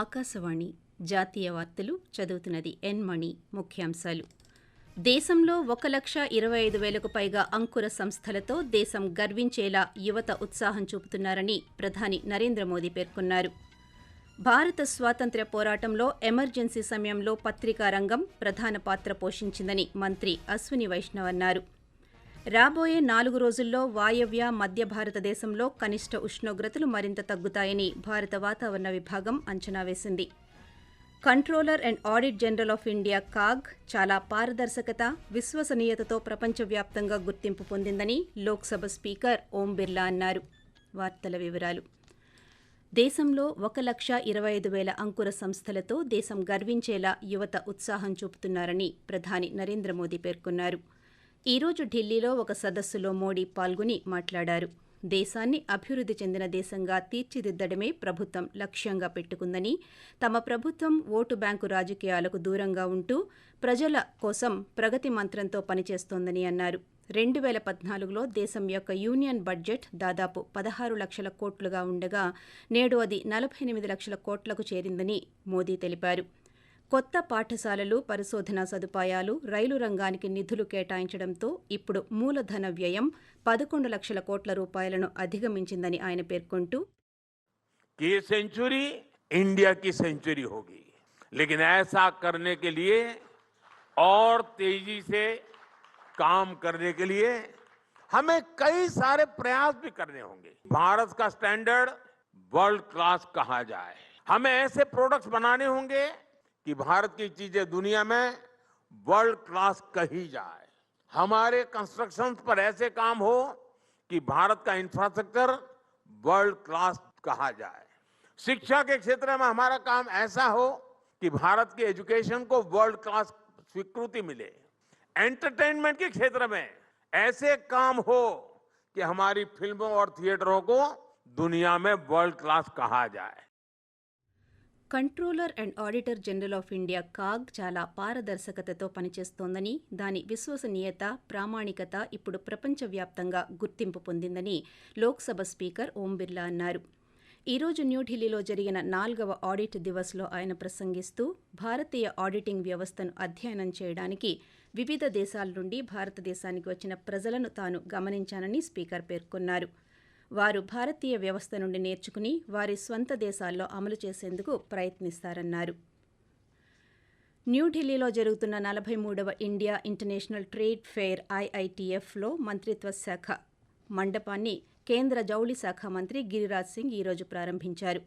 ఆకాశవాణి జాతీయ వార్తలు చదువుతున్నది ఎన్ మణి ముఖ్యాంశాలు. దేశంలో ఒక లక్ష ఇరవై ఐదు వేలకు పైగా అంకుర సంస్థలతో దేశం గర్వించేలా యువత ఉత్సాహం చూపుతున్నారని ప్రధాని నరేంద్ర మోదీ పేర్కొన్నారు. భారత స్వాతంత్ర్య పోరాటంలో ఎమర్జెన్సీ సమయంలో పత్రికా రంగం ప్రధాన పాత్ర పోషించిందని మంత్రి అశ్విని వైష్ణవ్ అన్నారు. రాబోయే నాలుగు రోజుల్లో వాయవ్య మధ్య భారతదేశంలో కనిష్ట ఉష్ణోగ్రతలు మరింత తగ్గుతాయని భారత వాతావరణ విభాగం అంచనా వేసింది. Controller and audit general of India CAG చాలా పారదర్శకత విశ్వసనీయతతో ప్రపంచవ్యాప్తంగా గుర్తింపు పొందిందని లోక్సభ స్పీకర్ ఓం బిర్లా అన్నారు. వార్తల వివరాలు. దేశంలో ఒక లక్ష ఇరవై ఐదు వేల అంకుర సంస్థలతో దేశం గర్వించేలా యువత ఉత్సాహం చూపుతున్నారని ప్రధాని నరేంద్ర మోదీ పేర్కొన్నారు. ఈ రోజు ఢిల్లీలో ఒక సదస్సులో మోడీ పాల్గొని మాట్లాడారు. దేశాన్ని అభివృద్ధి చెందిన దేశంగా తీర్చిదిద్దడమే ప్రభుత్వం లక్ష్యంగా పెట్టుకుందని తమ ప్రభుత్వం ఓటు బ్యాంకు రాజకీయాలకు దూరంగా ఉంటూ ప్రజల కోసం ప్రగతి మంత్రంతో పనిచేస్తోందని అన్నారు. రెండు వేల పద్నాలుగులో దేశం యొక్క యూనియన్ బడ్జెట్ దాదాపు పదహారు లక్షల కోట్లుగా ఉండగా నేడు అది నలభై ఎనిమిది లక్షల కోట్లకు చేరిందని మోదీ తెలిపారు. కొత్త పాఠశాలలు పరిశోధనా సదుపాయాలు రైలు రంగానికి నిధులు కేటాయించడంతో ఇప్పుడు మూలధన వ్యయం పదకొండు లక్షల కోట్ల రూపాయలను అధిగమించిందని ఆయన పేర్కొంటూ कि ये सेंचुरी इंडिया की सेंचुरी होगी लेकिन ऐसा करने के लिए और तेजी से काम करने के लिए हमें कई सारे प्रयास भी करने होंगे भारत का स्टैंडर्ड वर्ल्ड क्लास कहा जाए हमें ऐसे प्रोडक्ट्स बनाने होंगे कि भारत की चीज़ें दुनिया में वर्ल्ड क्लास कही जाए। हमारे कंस्ट्रक्शन पर ऐसे काम हो कि भारत का इंफ्रास्ट्रक्चर वर्ल्ड क्लास कहा जाए। शिक्षा के क्षेत्र में हमारा काम ऐसा हो कि भारत की एजुकेशन को वर्ल्ड क्लास स्वीकृति मिले। एंटरटेनमेंट के क्षेत्र में ऐसे काम हो कि हमारी फ़िल्मों और थिएटरों को दुनिया में वर्ल्ड क्लास कहा जाए। Controller and auditor general of India CAG చాలా పారదర్శకతతో పనిచేస్తోందని దాని విశ్వసనీయత ప్రామాణికత ఇప్పుడు ప్రపంచవ్యాప్తంగా గుర్తింపు పొందిందని లోక్సభ స్పీకర్ ఓం బిర్లా అన్నారు. ఈ రోజు న్యూఢిల్లీలో జరిగిన నాల్గవ ఆడిట్ దివస్లో ఆయన ప్రసంగిస్తూ భారతీయ ఆడిటింగ్ వ్యవస్థను అధ్యయనం చేయడానికి వివిధ దేశాల నుండి భారతదేశానికి వచ్చిన ప్రజలను తాను గమనించానని స్పీకర్ పేర్కొన్నారు. వారు భారతీయ వ్యవస్థ నుండి నేర్చుకుని వారి స్వంత దేశాల్లో అమలు చేసేందుకు ప్రయత్నిస్తారన్నారు. న్యూఢిల్లీలో జరుగుతున్న నలభై మూడవ ఇండియా ఇంటర్నేషనల్ ట్రేడ్ ఫెయిర్ ఐఐటిఎఫ్లో మంత్రిత్వ శాఖ మండపాన్ని కేంద్ర జౌళి శాఖ మంత్రి గిరిరాజ్ సింగ్ ఈరోజు ప్రారంభించారు.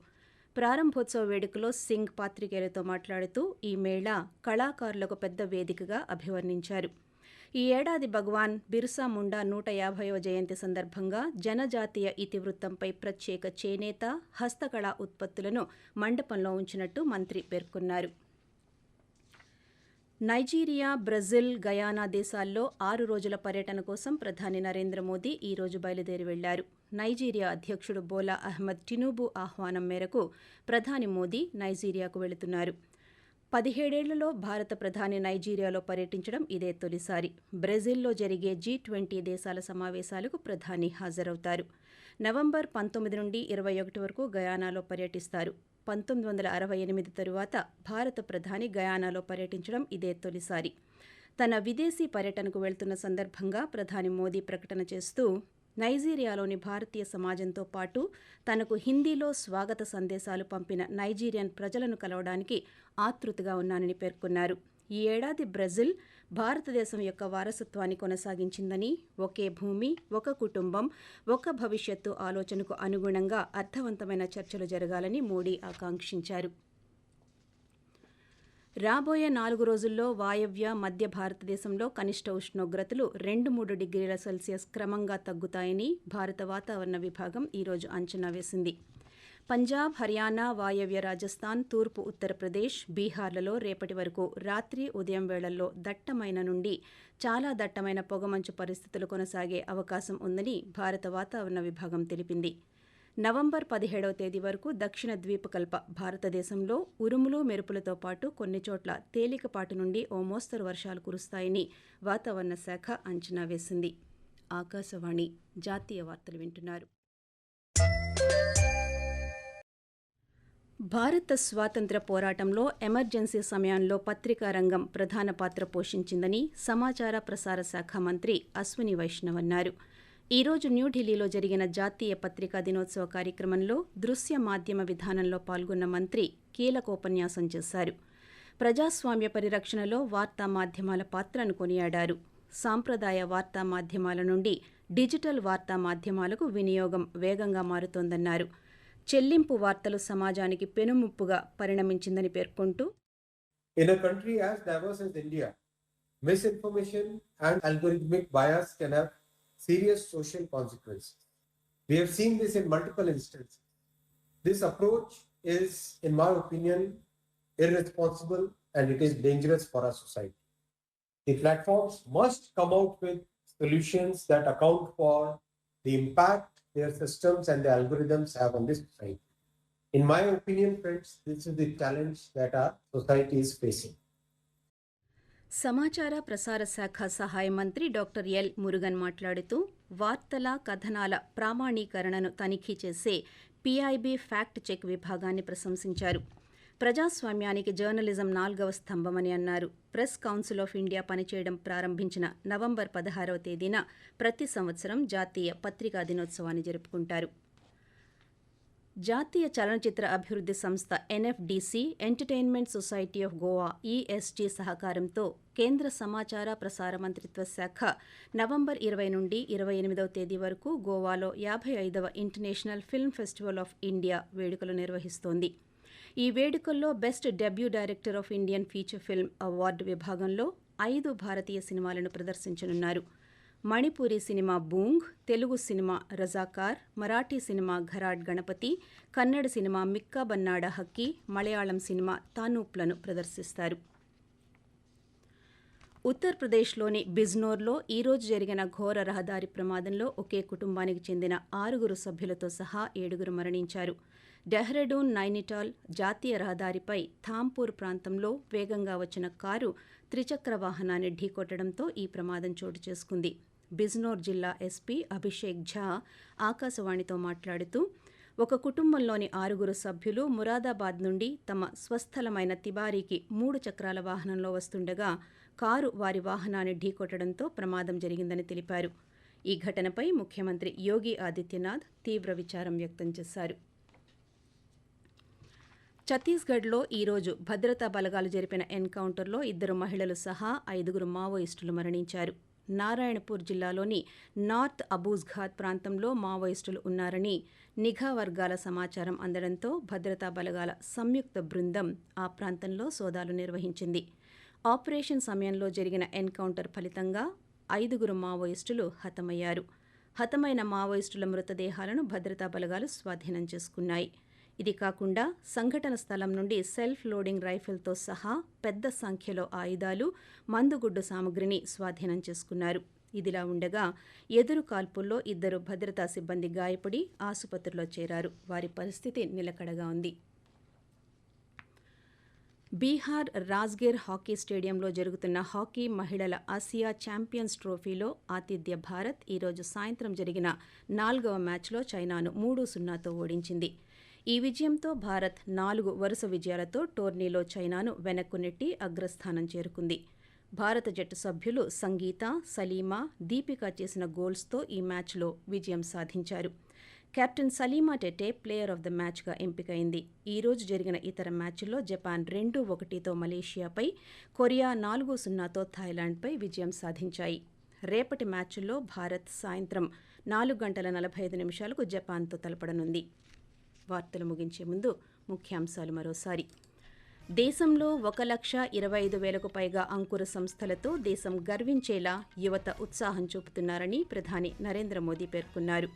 ప్రారంభోత్సవ వేడుకలో సింగ్ పాత్రికేయులతో మాట్లాడుతూ ఈ మేళా కళాకారులకు పెద్ద వేదికగా అభివర్ణించారు. ఈ ఏడాది భగవాన్ బిర్సా ముండా నూట యాభైవ జయంతి సందర్భంగా జనజాతీయ ఇతివృత్తంపై ప్రత్యేక చేనేత హస్తకళా ఉత్పత్తులను మండపంలో ఉంచినట్టు మంత్రి పేర్కొన్నారు. నైజీరియా బ్రెజిల్ గయానా దేశాల్లో ఆరు రోజుల పర్యటన కోసం ప్రధాని నరేంద్ర మోదీ ఈ రోజు బయలుదేరి వెళ్ళారు నైజీరియా అధ్యక్షుడు బోలా అహ్మద్ టినూబు ఆహ్వానం మేరకు ప్రధాని మోదీ నైజీరియాకు వెళుతున్నారు. పదిహేడేళ్ళలో భారత ప్రధాని నైజీరియాలో పర్యటించడం ఇదే తొలిసారి. బ్రెజిల్లో జరిగే జీ ట్వంటీ దేశాల సమావేశాలకు ప్రధాని హాజరవుతారు. నవంబర్ పంతొమ్మిది నుండి ఇరవై ఒకటి వరకు గయానాలో పర్యటిస్తారు. పంతొమ్మిది వందల అరవై ఎనిమిది తరువాత భారత ప్రధాని గయానాలో పర్యటించడం ఇదే తొలిసారి. తన విదేశీ పర్యటనకు వెళ్తున్న సందర్భంగా ప్రధాని మోదీ ప్రకటన చేస్తూ నైజీరియాలోని భారతీయ సమాజంతో పాటు తనకు హిందీలో స్వాగత సందేశాలు పంపిన నైజీరియన్ ప్రజలను కలవడానికి ఆతృతగా ఉన్నానని పేర్కొన్నారు. ఈ ఏడాది బ్రెజిల్ భారతదేశం యొక్క వారసత్వాన్ని కొనసాగించిందని ఒకే భూమి ఒక కుటుంబం ఒక భవిష్యత్తు ఆలోచనకు అనుగుణంగా అర్థవంతమైన చర్చలు జరగాలని మోడీ ఆకాంక్షించారు. రాబోయే నాలుగు రోజుల్లో వాయవ్య మధ్య భారతదేశంలో కనిష్ట ఉష్ణోగ్రతలు రెండు మూడు డిగ్రీల సెల్సియస్ క్రమంగా తగ్గుతాయని భారత వాతావరణ విభాగం ఈరోజు అంచనా వేసింది. పంజాబ్ హర్యానా వాయవ్య రాజస్థాన్ తూర్పు ఉత్తరప్రదేశ్ బీహార్లలో రేపటి వరకు రాత్రి ఉదయం వేళల్లో దట్టమైన నుండి చాలా దట్టమైన పొగమంచు పరిస్థితులు కొనసాగే అవకాశం ఉందని భారత వాతావరణ విభాగం తెలిపింది. నవంబర్ పదిహేడవ తేదీ వరకు దక్షిణ ద్వీపకల్ప భారతదేశంలో ఉరుములు మెరుపులతో పాటు కొన్ని చోట్ల తేలికపాటి నుండి ఓ మోస్తరు వర్షాలు కురుస్తాయని వాతావరణ శాఖ అంచనా వేసింది. ఆకాశవాణి జాతీయ వార్తలు వింటున్నారు. భారత స్వాతంత్ర పోరాటంలో ఎమర్జెన్సీ సమయంలో పత్రికా రంగం ప్రధాన పాత్ర పోషించిందని సమాచార ప్రసార శాఖ మంత్రి అశ్విని వైష్ణవ్ అన్నారు. ఈ రోజు న్యూఢిల్లీలో జరిగిన జాతీయ పత్రికా దినోత్సవ కార్యక్రమంలో దృశ్య మాధ్యమ విధానంలో పాల్గొన్న మంత్రి కీలకోపన్యాసం చేశారు. ప్రజాస్వామ్య పరిరక్షణలో వార్తా మాధ్యమాల పాత్రను కొనియాడారు. సాంప్రదాయ వార్తా మాధ్యమాల నుండి డిజిటల్ వార్తా మాధ్యమాలకు వినియోగం వేగంగా మారుతోందన్నారు. చెల్లింపు వార్తలు సమాజానికి పెనుముప్పుగా పరిణమించిందని పేర్కొంటూ In a country as diverse as India, misinformation and algorithmic bias can have serious social consequences. We have seen this in multiple instances. This approach is, in my opinion, irresponsible and it is dangerous for our society. The platforms must come out with solutions that account for the impact their systems and the algorithms have on this society. In my opinion, friends, this is the challenge that our society is facing. సమాచార ప్రసార శాఖ సహాయ మంత్రి doctor L Murugan మాట్లాడుతూ వార్తల కథనాల ప్రామాణీకరణను తనిఖీ చేసే PIB fact check విభాగాన్ని ప్రశంసించారు. ప్రజాస్వామ్యానికి జర్నలిజం నాల్గవ స్తంభమని అన్నారు. ప్రెస్ కౌన్సిల్ ఆఫ్ ఇండియా పనిచేయడం ప్రారంభించిన నవంబర్ పదహారవ తేదీన ప్రతి సంవత్సరం జాతీయ పత్రికా దినోత్సవాన్ని జరుపుకుంటారు. జాతీయ చలనచిత్ర అభివృద్ధి సంస్థ NFDC entertainment society of Goa ESG సహకారంతో కేంద్ర సమాచార ప్రసార మంత్రిత్వ శాఖ నవంబర్ ఇరవై నుండి ఇరవై ఎనిమిదవ తేదీ వరకు గోవాలో యాభై ఐదవ international film festival of India వేడుకలు నిర్వహిస్తోంది. ఈ వేడుకల్లో best debut director of Indian feature film award విభాగంలో ఐదు భారతీయ సినిమాలను ప్రదర్శించనున్నారు. Manipuri cinema Boong Telugu cinema Razakar Marathi cinema Gharat Ganpati Kannada cinema Mikka Bannada Hakki Malayalam cinema తానూప్లను ప్రదర్శిస్తారు. ఉత్తరప్రదేశ్లోని బిజ్నోర్లో ఈ రోజు జరిగిన ఘోర రహదారి ప్రమాదంలో ఒకే కుటుంబానికి చెందిన ఆరుగురు సభ్యులతో సహా ఏడుగురు మరణించారు. డెహ్రాడూన్ నైనిటాల్ జాతీయ రహదారిపై థాంపూర్ ప్రాంతంలో వేగంగా వచ్చిన కారు త్రిచక్ర వాహనాన్ని ఢీకొట్టడంతో ఈ ప్రమాదం చోటు చేసుకుంది. బిజ్నోర్ జిల్లా ఎస్పీ అభిషేక్ ఝా ఆకాశవాణితో మాట్లాడుతూ ఒక కుటుంబంలోని ఆరుగురు సభ్యులు మురాదాబాద్ నుండి తమ స్వస్థలమైన తిబారీకి మూడు చక్రాల వాహనంలో వస్తుండగా కారు వారి వాహనాన్ని ఢీకొట్టడంతో ప్రమాదం జరిగిందని తెలిపారు. ఈ ఘటనపై ముఖ్యమంత్రి యోగి ఆదిత్యనాథ్ తీవ్ర విచారం వ్యక్తం చేశారు. ఛత్తీస్గఢ్లో ఈరోజు భద్రతా బలగాలు జరిపిన ఎన్కౌంటర్లో ఇద్దరు మహిళలు సహా ఐదుగురు మావోయిస్టులు మరణించారు. నారాయణపూర్ జిల్లాలోని నార్త్ అబూజ్ఘాత్ ప్రాంతంలో మావోయిస్టులు ఉన్నారని నిఘా వర్గాల సమాచారం అందడంతో భద్రతా బలగాల సంయుక్త బృందం ఆ ప్రాంతంలో సోదాలు నిర్వహించింది. ఆపరేషన్ సమయంలో జరిగిన ఎన్కౌంటర్ ఫలితంగా ఐదుగురు మావోయిస్టులు హతమయ్యారు. హతమైన మావోయిస్టుల మృతదేహాలను భద్రతా బలగాలు స్వాధీనం చేసుకున్నాయి. ఇది కాకుండా సంఘటన స్థలం నుండి సెల్ఫ్ లోడింగ్ రైఫిల్తో సహా పెద్ద సంఖ్యలో ఆయుధాలు మందుగుడ్డు సామగ్రిని స్వాధీనం చేసుకున్నారు. ఇదిలా ఉండగా ఎదురు కాల్పుల్లో ఇద్దరు భద్రతా సిబ్బంది గాయపడి ఆసుపత్రిలో చేరారు. వారి పరిస్థితి నిలకడగా ఉంది. బీహార్ రాజ్గిర్ హాకీ స్టేడియంలో జరుగుతున్న హాకీ మహిళల ఆసియా ఛాంపియన్స్ ట్రోఫీలో ఆతిథ్య భారత్ ఈరోజు సాయంత్రం జరిగిన నాలుగవ మ్యాచ్లో చైనాను మూడు సున్నాతో ఓడించింది. ఈ విజయంతో భారత్ నాలుగు వరుస విజయాలతో టోర్నీలో చైనాను వెనక్కు నెట్టి అగ్రస్థానం చేరుకుంది. భారత జట్టు సభ్యులు సంగీత సలీమా దీపిక చేసిన గోల్స్తో ఈ మ్యాచ్లో విజయం సాధించారు. Captain Salima Tete player of the మ్యాచ్గా ఎంపికైంది. ఈ రోజు జరిగిన ఇతర మ్యాచ్ల్లో జపాన్ రెండు ఒకటితో మలేషియాపై కొరియా నాలుగు సున్నాతో థాయిలాండ్పై విజయం సాధించాయి. రేపటి మ్యాచ్ల్లో భారత్ సాయంత్రం నాలుగు గంటల నలభై ఐదు నిమిషాలకు జపాన్తో తలపడనుంది. వార్తలు ముగించే ముందు ముఖ్యాంశాలు మరోసారి. దేశంలో ఒక లక్ష ఇరవై ఐదు వేలకు పైగా అంకుర సంస్థలతో దేశం గర్వించేలా యువత ఉత్సాహం చూపుతున్నారని ప్రధాని నరేంద్ర మోదీ పేర్కొన్నారు.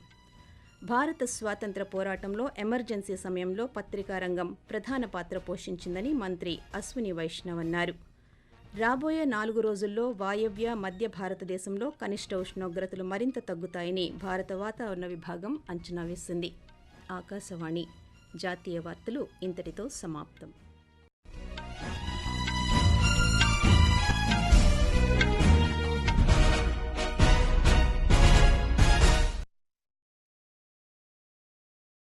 భారత స్వాతంత్ర పోరాటంలో ఎమర్జెన్సీ సమయంలో పత్రికా రంగం ప్రధాన పాత్ర పోషించిందని మంత్రి అశ్విని వైష్ణవ్ అన్నారు. రాబోయే నాలుగు రోజుల్లో వాయవ్య మధ్య భారతదేశంలో కనిష్ట ఉష్ణోగ్రతలు మరింత తగ్గుతాయని భారత వాతావరణ విభాగం అంచనా వేసింది. ఆకాశవాణి జాతీయ వార్తలు ఇంతటితో సమాప్తం.